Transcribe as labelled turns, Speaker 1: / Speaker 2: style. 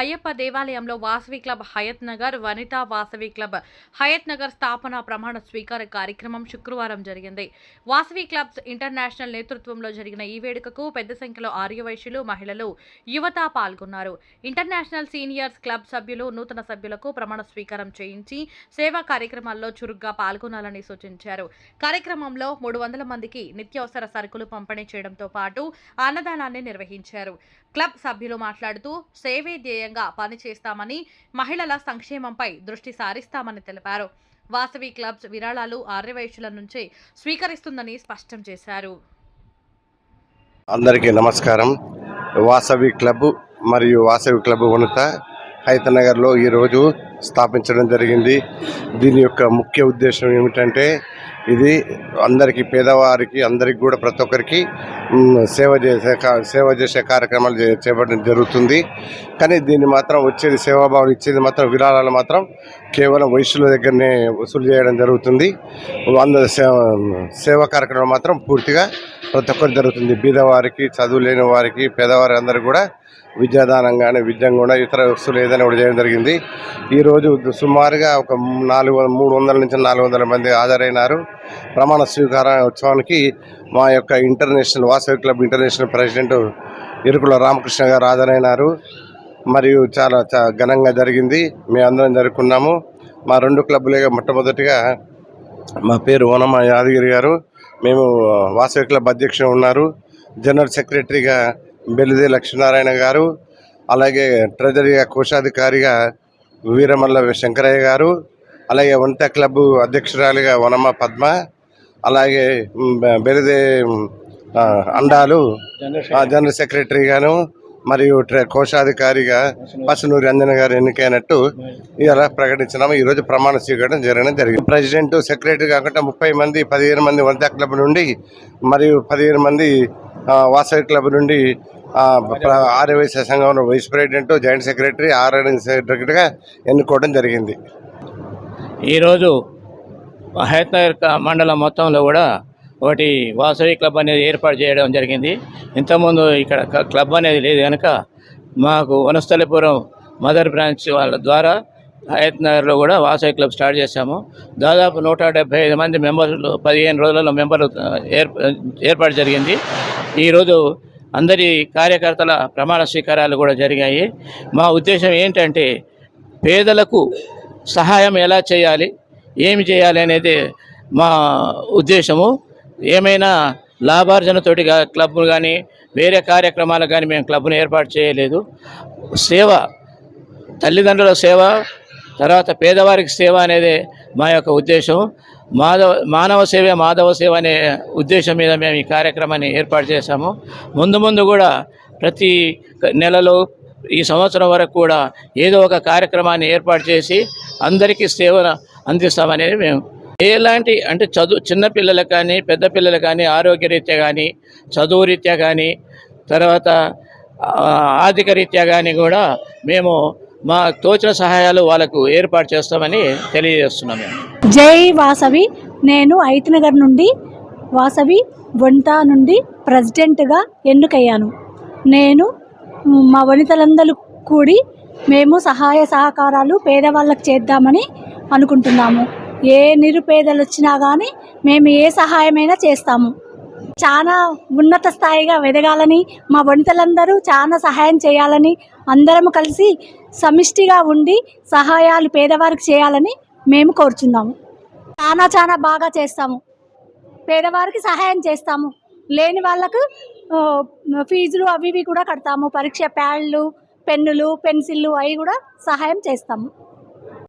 Speaker 1: అయ్యప్ప దేవాలయంలో Vasavi club Hayath Nagar Vanitha Vasavi club Hayath Nagar స్థాపన ప్రమాణ స్వీకార కార్యక్రమం శుక్రవారం జరిగింది. వాసవి క్లబ్స్ ఇంటర్నేషనల్ నేతృత్వంలో జరిగిన ఈ వేడుకకు పెద్ద సంఖ్యలో ఆర్యవైశ్యులు మహిళలు యువత పాల్గొన్నారు. ఇంటర్నేషనల్ సీనియర్స్ క్లబ్ సభ్యులు నూతన సభ్యులకు ప్రమాణ స్వీకారం చేయించి సేవా కార్యక్రమాల్లో చురుగ్గా పాల్గొనాలని సూచించారు. కార్యక్రమంలో మూడు వందల మందికి నిత్యావసర సరుకులు పంపిణీ చేయడంతో పాటు అన్నదానాన్ని నిర్వహించారు. క్లబ్ సభ్యులు మాట్లాడుతూ సేవే ధ్యేయంగా పనిచేస్తామని మహిళల సంక్షేమంపై దృష్టి సారిస్తామని తెలిపారు. వాసవి క్లబ్స్ విరాళాలు ఆర్యవైశ్యుల నుంచి స్వీకరిస్తుందని స్పష్టం చేశారు.
Speaker 2: అందరికీ నమస్కారం. వాసవి క్లబ్ మరియు వాసవి క్లబ్ ఉన్నత హైతనగర్లో ఈరోజు స్థాపించడం జరిగింది. దీని యొక్క ముఖ్య ఉద్దేశం ఏమిటంటే ఇది అందరికీ పేదవారికి అందరికి కూడా ప్రతి ఒక్కరికి సేవ చేసే కా- సేవ చేసే కార్యక్రమాలు చే- చేపట్టడం జరుగుతుంది. కానీ దీన్ని మాత్రం వచ్చేది సేవాభావం ఇచ్చేది మాత్రం విరాళాలు మాత్రం కేవలం వయసుల దగ్గరనే వసూలు చేయడం జరుగుతుంది. వంద సేవ సేవా కార్యక్రమం మాత్రం పూర్తిగా ప్రతి ఒక్కరు జరుగుతుంది. బీదవారికి చదువు లేని వారికి పేదవారి అందరూ కూడా విద్యాదానం కానీ విద్యం కూడా ఇతర వస్తువులు ఏదైనా కూడా చేయడం జరిగింది. ఈరోజు సుమారుగా ఒక నాలుగు మూడు వందల నుంచి నాలుగు వందల మంది హాజరైనారు. ప్రమాణ స్వీకార ఉత్సవానికి మా యొక్క international Vasavi club international president Irukula Ramakrishna garu హాజరైనారు. మరియు చాలా చా ఘనంగా జరిగింది. మేము అందరం జరుపుకున్నాము. మా రెండు క్లబ్బులే మొట్టమొదటిగా మా పేరు ఓనమ్మ యాదగిరి గారు. మేము వాసవి క్లబ్ అధ్యక్షుడు ఉన్నారు. జనరల్ సెక్రటరీగా బెల్లిదే లక్ష్మీనారాయణ గారు అలాగే ట్రెజరీగా కోశాధికారిగా వీరమల్ల శంకరయ్య గారు అలాగే వంట క్లబ్ అధ్యక్షురాలిగా వనమ్మ పద్మ అలాగే బెలిదే అండాలు జనరల్ సెక్రటరీగాను మరియు ట్రె- కోశాధికారిగా పసునూరి అంజన గారు ఎన్నికైనట్టు ఇలా ప్రకటించినాము. ఈ రోజు ప్రమాణ స్వీకారం జరగడం జరిగింది. ప్రెసిడెంట్ సెక్రటరీ కాకుండా ముప్పై మంది పదిహేను మంది వంతా క్లబ్ నుండి మరియు పదిహేను మంది వాసవి క్లబ్ నుండి ఆర్యవైశ్య సంఘంలో వైస్ ప్రెసిడెంట్ జాయింట్ సెక్రటరీ ఆర్ఎన్ సెక్రటరీగా ఎన్నుకోవడం జరిగింది.
Speaker 3: ఈరోజు హయత్నగర్ మండలం మొత్తంలో కూడా ఒకటి వాసవి క్లబ్ అనేది ఏర్పాటు చేయడం జరిగింది. ఇంతకుముందు ఇక్కడ క్లబ్ అనేది లేదు కనుక మాకు వనస్థలిపురం మదర్ బ్రాంచ్ వాళ్ళ ద్వారా హయత్నగర్లో కూడా వాసవి క్లబ్ స్టార్ట్ చేశాము. దాదాపు నూట డెబ్బై ఐదు మంది మెంబర్లు పదిహేను రోజులలో మెంబర్లు ఏర్ప ఏర్పాటు జరిగింది. ఈరోజు అందరి కార్యకర్తల ప్రమాణ స్వీకారాలు కూడా జరిగాయి. మా ఉద్దేశం ఏంటంటే పేదలకు సహాయం ఎలా చేయాలి ఏమి చేయాలి అనేది మా ఉద్దేశము. ఏమైనా లాభార్జనతోటి క్లబ్ను కానీ వేరే కార్యక్రమాలు కానీ మేము క్లబ్ను ఏర్పాటు చేయలేదు. సేవ తల్లిదండ్రుల సేవ తర్వాత పేదవారికి సేవ అనేది మా యొక్క ఉద్దేశం. మాధవ మానవ సేవ మాధవ సేవ అనే ఉద్దేశం మీద మేము ఈ కార్యక్రమాన్ని ఏర్పాటు చేశాము. ముందు ముందు కూడా ప్రతి నెలలో ఈ సంవత్సరం వరకు కూడా ఏదో ఒక కార్యక్రమాన్ని ఏర్పాటు చేసి అందరికీ సేవ అందిస్తామనేది మేము ఎలాంటి అంటే చదువు చిన్నపిల్లలకు కానీ పెద్ద పిల్లలకు కానీ ఆరోగ్యరీత్యా కానీ చదువు రీత్యా కానీ తర్వాత ఆర్థిక రీత్యా కానీ కూడా మేము మా తోచిన సహాయాలు వాళ్ళకు ఏర్పాటు చేస్తామని తెలియజేస్తున్నాం
Speaker 4: జై వాసవి. నేను ఐతనగర్ నుండి వాసవి వంట నుండి ప్రెసిడెంట్గా ఎన్నికయ్యాను. నేను మా వనితలందరూ కూడి మేము సహాయ సహకారాలు పేదవాళ్ళకి చేద్దామని అనుకుంటున్నాము. ఏ నిరుపేదలు వచ్చినా కానీ మేము ఏ సహాయమైనా చేస్తాము. చాలా ఉన్నత స్థాయిగా ఎదగాలని మా వనితలందరూ చాలా సహాయం చేయాలని అందరం కలిసి సమిష్టిగా ఉండి సహాయాలు పేదవారికి చేయాలని మేము కోరుచున్నాము. చాలా చాలా బాగా చేస్తాము. పేదవారికి సహాయం చేస్తాము. లేని వాళ్ళకు ఫీజులు అవి ఇవి కూడా కడతాము. పరీక్ష ప్యాడ్లు పెన్నులు పెన్సిళ్ళు అవి కూడా సహాయం చేస్తాము.